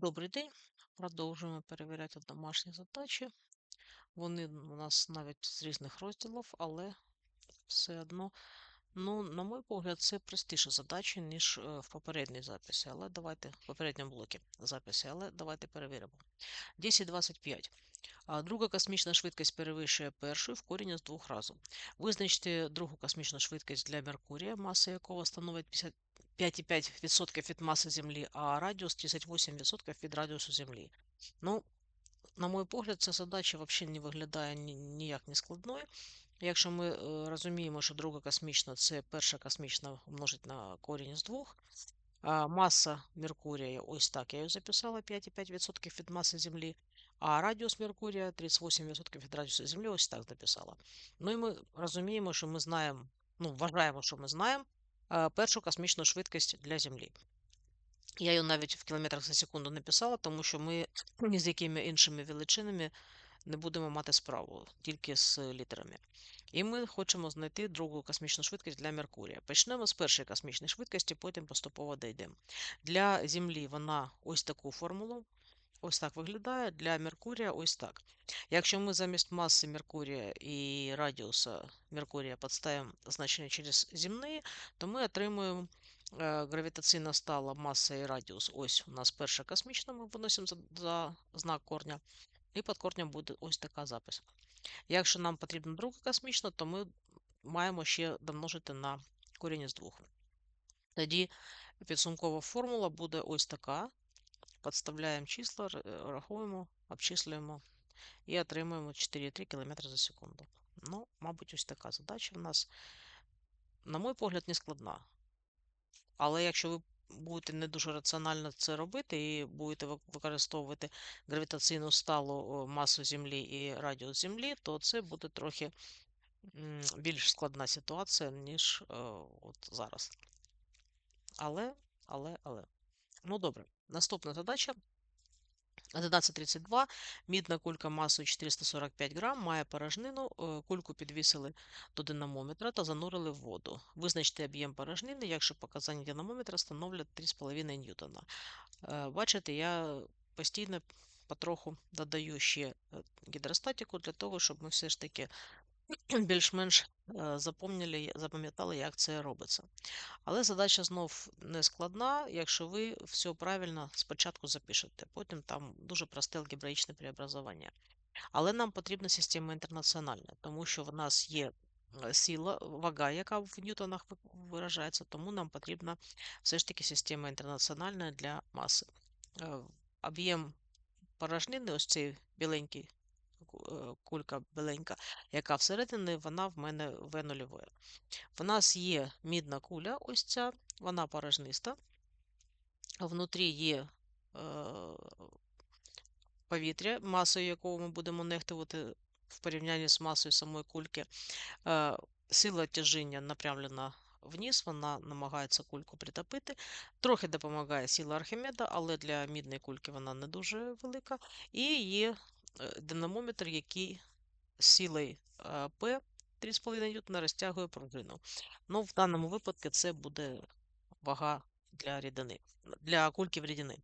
Добрий день. Продовжуємо перевіряти домашні задачі. Вони у нас навіть з різних розділів, але все одно, ну, на мій погляд, це простіше задачі, ніж е, в попередній записі. Але давайте в попередньому блокі записі, але давайте перевіримо. 10.25. А Друга космічна швидкість перевищує першу в корінь з двох разів. Визначте другу космічну швидкість для Меркурія, маса якого становить 5,5% від маси Землі, а радіус 38% від радіусу Землі. Ну, на мой погляд, ця задача взагалі не виглядає ніяк не складною. Якщо ми е, розуміємо, що друга космічна це перша космічна умножить на корінь з двох, а маса Меркурія, ось так я її записала, 5,5% від маси Землі, а радіус Меркурія 38% від радіусу Землі, ось так записала. Ну і ми розуміємо, що ми знаємо, ну, вважаємо, що ми знаємо першу космічну швидкість для Землі. Я її навіть в кілометрах за секунду написала, тому що ми ні з якими іншими величинами не будемо мати справу, тільки з літерами. І ми хочемо знайти другу космічну швидкість для Меркурія. Почнемо з першої космічної швидкості, потім поступово дійдемо. Для Землі вона ось таку формулу. Ось так виглядає для Меркурія ось так. Якщо ми замість маси Меркурія і радіуса Меркурія підставимо значення через земні, то ми отримуємо е, гравітаційна стала маса і радіус. Ось у нас перша космічна, ми виносимо за, знак корня, і під корнем буде ось така запис. Якщо нам потрібна друга космічна, то ми маємо ще домножити на корінь з двох. Тоді підсумкова формула буде ось така. Подставляємо числа, рахуємо, обчислюємо і отримуємо 4,3 км за секунду. Ну, мабуть, ось така задача в нас, на мій погляд, не складна. Але якщо ви будете не дуже раціонально це робити і будете використовувати гравітаційну сталу масу Землі і радіус Землі, то це буде трохи більш складна ситуація, ніж е, от зараз. Але, але, але. Ну, добре, наступна задача. 11.32. Мідна кулька масою 445 грам має порожнину. Е, кульку підвісили до динамометра та занурили в воду. Визначте об'єм порожнини, якщо показання динамометра становлять 3,5 ньютона. Бачите, я постійно потроху додаю ще е, гідростатику для того, щоб ми все ж таки більш-менш запам'ятали, як це робиться. Але задача знов не складна, якщо ви все правильно спочатку запишете. Потім там дуже просте алгебраїчне преобразування. Але нам потрібна система інтернаціональна, тому що в нас є е, сила, вага, яка в ньютонах виражається, тому нам потрібна все ж таки система інтернаціональна для маси. Е, об'єм порожнини, ось цей біленький Е, кулька біленька, яка всередині вона в мене В 0 В нас є мідна куля, ось ця, вона порожниста. Внутрі є е, повітря, масою якого ми будемо нехтувати в порівнянні з масою самої кульки. Е, Сила тяжіння напрямлена вниз, вона намагається кульку притопити. Трохи допомагає сила Архімеда, але для мідної кульки вона не дуже велика. І є Е, динамометр, який сілий P 3,5 ньютона розтягує пружину. Ну, в даному випадку це буде вага для рідини, для кульків рідини.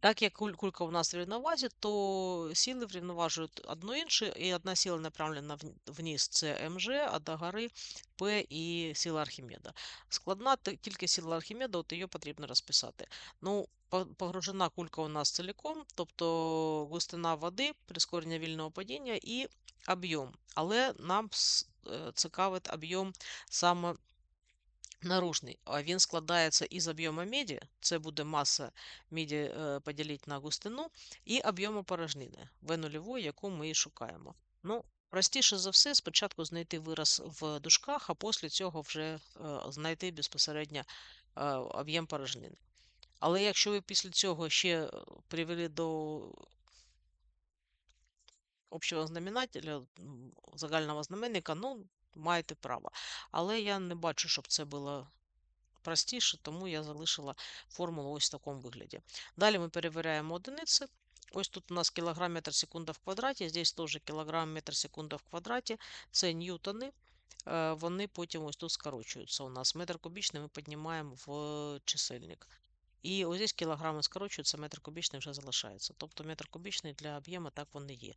Так як кулька у нас в рівновазі, то сили врівноважують одну іншу, і одна сила направлена вниз це МЖ, а до гори П і сила Архімеда. Складна тільки сила Архімеда, от її потрібно розписати. Ну, Погружена кулька у нас цілком, тобто густина води, прискорення вільного падіння і об'єм. Але нам е, цікавить об'єм саме наружний, а він складається із об'єму меді, це буде маса меді е, поділити на густину, і об'єму порожнини В нульової, яку ми і шукаємо. Ну, Простіше за все, спочатку знайти вираз в дужках, а після цього вже е, знайти безпосередньо е, об'єм порожнини. Але якщо ви після цього ще привели до общого знаменателя, загального знаменника, ну, маєте право. Але я не бачу, щоб це було простіше, тому я залишила формулу ось в такому вигляді. Далі ми перевіряємо одиниці. Ось тут у нас кілограм метр секунда в квадраті, здесь теж кілограм метр секунда в квадраті, це ньютони. Е, вони потім ось тут скорочуються у нас. Метр кубічний ми піднімаємо в чисельник. І ось здесь кілограми скорочуються, метр кубічний вже залишається. Тобто метр кубічний для об'єму так вони є.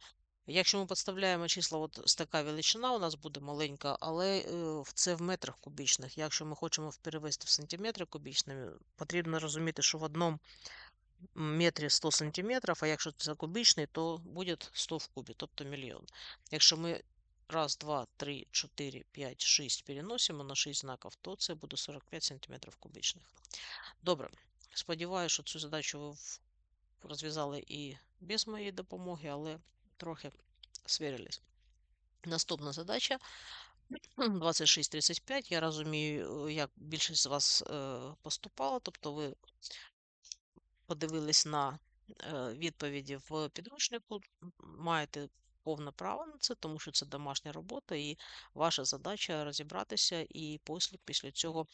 Якщо ми підставляємо числа, от така величина у нас буде маленька, але е, це в метрах кубічних. Якщо ми хочемо перевести в сантиметри кубічні, потрібно розуміти, що в одному метрі 100 сантиметрів, а якщо це кубічний, то буде 100 в кубі, тобто мільйон. Якщо ми раз, два, три, 4, 5, 6 переносимо на 6 знаків, то це буде 45 сантиметрів кубічних. Добре. Сподіваюся, що цю задачу ви розв'язали і без моєї допомоги, але трохи свірились. Наступна задача 26.35. Я розумію, як більшість з вас е, поступала, тобто ви подивились на е, відповіді в підручнику, маєте повне право на це, тому що це домашня робота, і ваша задача розібратися і після, після цього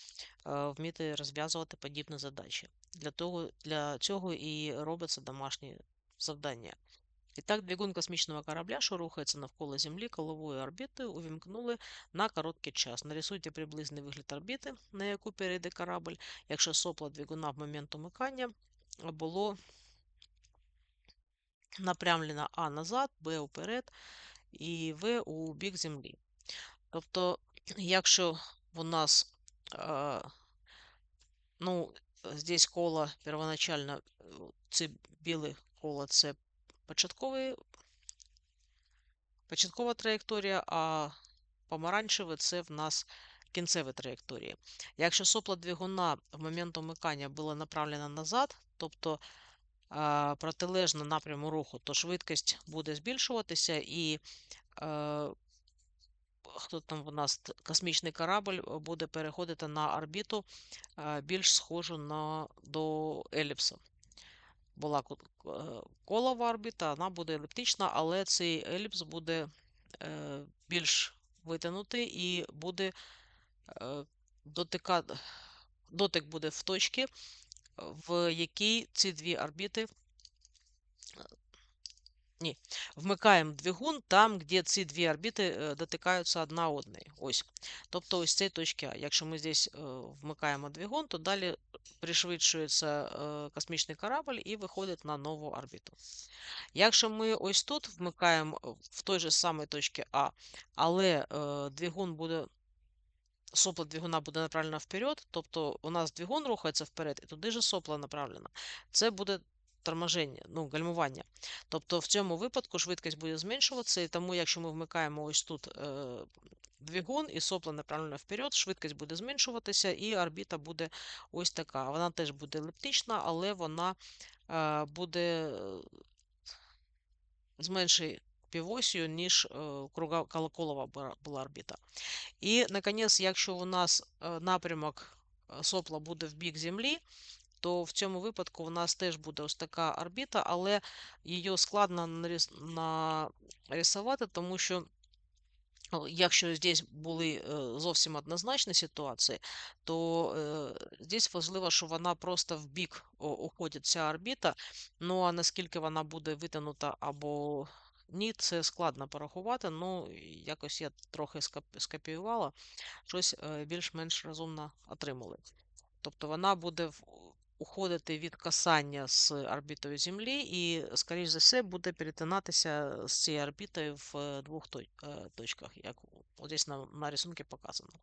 е, вміти розв'язувати подібні задачі. Для того, для цього і робиться домашні завдання. І так, двигун космічного корабля, що рухається навколо Землі коловою орбітою, увімкнули на короткий час. Нарисуйте приблизний вигляд орбіти, на яку перейде корабль, якщо сопло двигуна в момент умикання було напрямлено А назад, Б уперед і В у бік Землі. Тобто, якщо у нас ну, здесь коло первоначально, е, це біле коло це початковий, початкова траєкторія, а помаранчеве це в нас кінцеві траєкторії. Якщо сопло двигуна в момент умикання було направлено назад, тобто а, протилежно напряму руху, то швидкість буде збільшуватися і е, хто там у нас космічний корабль е, буде переходити на орбіту е, більш схожу на, до еліпса. Була ко- колова орбіта, вона буде еліптична, але цей еліпс буде е, більш витягнутий і буде е, дотика, дотик буде в точці, в якій ці дві орбіти Ні, вмикаємо двигун там, де ці дві орбіти е, дотикаються одна одної. Ось. Тобто ось цієї точки А. Якщо ми здесь е, вмикаємо двигун, то далі пришвидшується е, космічний корабль і виходить на нову орбіту. Якщо ми ось тут вмикаємо в той же самій точці А, але двигун буде. Сопло двигуна буде направлено вперед, тобто у нас двигун рухається вперед, і туди же сопло направлено. Це буде торможення, ну, гальмування. Тобто в цьому випадку швидкість буде зменшуватися, і тому, якщо ми вмикаємо ось тут е, двигун і сопло направлено вперед, швидкість буде зменшуватися, і орбіта буде ось така. Вона теж буде еліптична, але вона е, буде е, з меншою півосію, ніж е, круга колоколова була- орбіта. І, наконець, якщо у нас е, напрямок сопла буде в бік Землі, то в цьому випадку у нас теж буде ось така орбіта, але її складно нарис- нарисувати, тому що якщо здесь були е, зовсім однозначні ситуації, то е, здесь важливо, що вона просто в бік уходить ця орбіта. Ну а наскільки вона буде витягнута або ні, це складно порахувати. Ну, якось я трохи скоп- скопіювала, щось е, більш-менш розумно отримали. Тобто вона буде в- уходити від касання з орбітою Землі і, скоріш за все, буде перетинатися з цією орбітою в е, двох е, точках, як от десь на, на рисунку показано.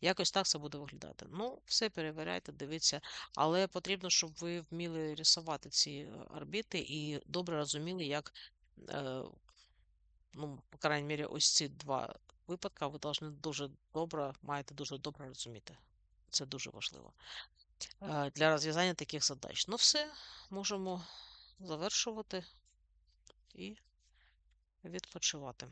Якось так це буде виглядати. Ну, все перевіряйте, дивіться, але потрібно, щоб ви вміли рисувати ці е, орбіти і добре розуміли, як, е, ну, по крайній мірі, ось ці два випадки ви повинні дуже добре, маєте дуже добре розуміти. Це дуже важливо е, для розв'язання таких задач. Ну, все, можемо завершувати і відпочивати.